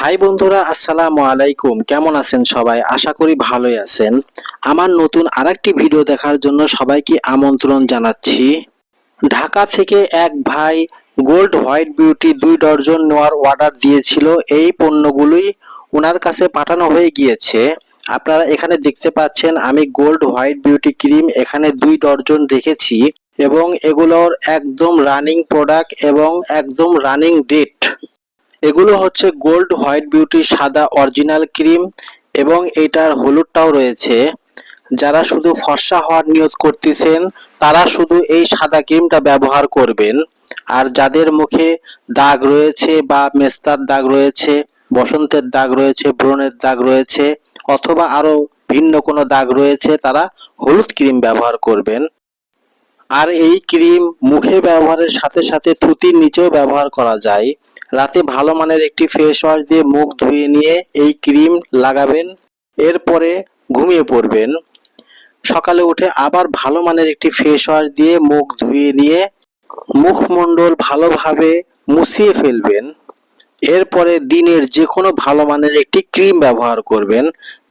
High বন্ধুরা, আসসালামু আলাইকুম। কেমন আছেন সবাই? আশা করি ভালোই আছেন। আমার নতুন আরেকটি ভিডিও দেখার জন্য সবাইকে আমন্ত্রণ জানাচ্ছি। ঢাকা থেকে এক ভাই গোল্ড হোয়াইট বিউটি দুই ডর্জন নেওয়ার অর্ডার দিয়েছিল। এই পণ্যগুলোই ওনার কাছে পাঠানো হয়ে গিয়েছে। আপনারা এখানে দেখতে পাচ্ছেন, আমি গোল্ড হোয়াইট বিউটি ক্রিম এখানে দুই ডর্জন রেখেছি এবং এগুলোর একদম রানিং প্রোডাক্ট এবং একদম রানিং ডেট। এগুলো হচ্ছে গোল্ড, হোয়াইট বিউটি, সাদা অরিজিনাল ক্রিম এবং এটার হলুদটাও রয়েছে। যারা শুধু ফর্সা হওয়ার নিয়ত করতেছেন, তারা শুধু এই সাদা ক্রিমটা ব্যবহার করবেন। আর যাদের মুখে দাগ রয়েছে বা মেস্তার দাগ রয়েছে, বসন্তের দাগ রয়েছে, ব্রণের দাগ রয়েছে, অথবা আরও ভিন্ন কোনো দাগ রয়েছে, তারা হলুদ ক্রিম ব্যবহার করবেন। আর এই ক্রিম মুখে ব্যবহারের সাথে সাথে থুতির নিচেও ব্যবহার করা যায়। রাতে ভালো মানের একটি ফেস ওয়াশ দিয়ে মুখ ধুয়ে নিয়ে এই ক্রিম লাগাবেন। এরপরে ঘুমিয়ে পড়বেন। সকালে উঠে আবার ভালো মানের একটি ফেস ওয়াশ দিয়ে মুখ ধুয়ে নিয়ে মুখমণ্ডল ভালোভাবে মুছিয়ে ফেলবেন। এরপরে দিনের যে কোনো ভালো মানের একটি ক্রিম ব্যবহার করবেন।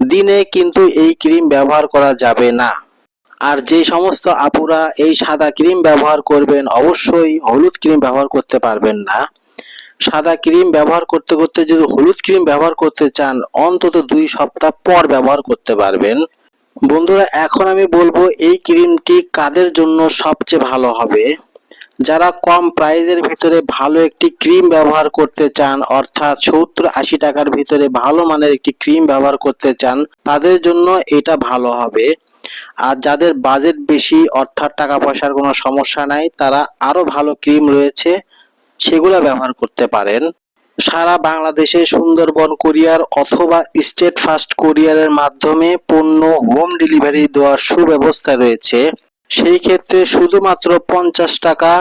দিনে কিন্তু এই ক্রিম ব্যবহার করা যাবে না। আর যে সমস্ত আপুরা এই সাদা ক্রিম ব্যবহার করবেন, অবশ্যই হলুদ ক্রিম ব্যবহার করতে পারবেন না। সাদা ক্রিম ব্যবহার করতে করতে যদি হলুদ ক্রিম ব্যবহার করতে চান, অন্তত দুই সপ্তাহ পর ব্যবহার করতে পারবেন। বন্ধুরা, এখন আমি বলব এই ক্রিমটি কাদের জন্য সবচেয়ে ভালো হবে? যারা কম প্রাইজের ভিতরে ভালো একটি ক্রিম ব্যবহার করতে চান, অর্থাৎ সত্তর আশি টাকার ভিতরে ভালো মানের একটি ক্রিম ব্যবহার করতে চান, তাদের জন্য এটা ভালো হবে। আর যাদের বাজেট বেশি, অর্থাৎ টাকা পয়সার কোনো সমস্যা নাই, তারা আরও ভালো ক্রিম রয়েছে, সেগুলো ব্যবহার করতে পারেন। সারা বাংলাদেশে সুন্দরবন কোরিয়ার অথবা স্টেট ফাস্ট কোরিয়ারের মাধ্যমে পণ্য হোম ডেলিভারি দেওয়ার সুব্যবস্থা রয়েছে। সেই ক্ষেত্রে শুধুমাত্র পঞ্চাশ টাকা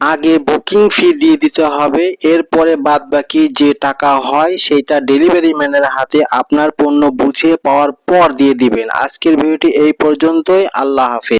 আগে বুকিং ফি দিয়ে দিতে হবে, এরপরে বাদ বাকি যে টাকা হয় সেটা ডেলিভারি ম্যানের হাতে আপনার পণ্য বুঝে পাওয়ার পর দিয়ে দিবেন। আজকের ভিডিওটি এই পর্যন্তই, আল্লাহ হাফেজ।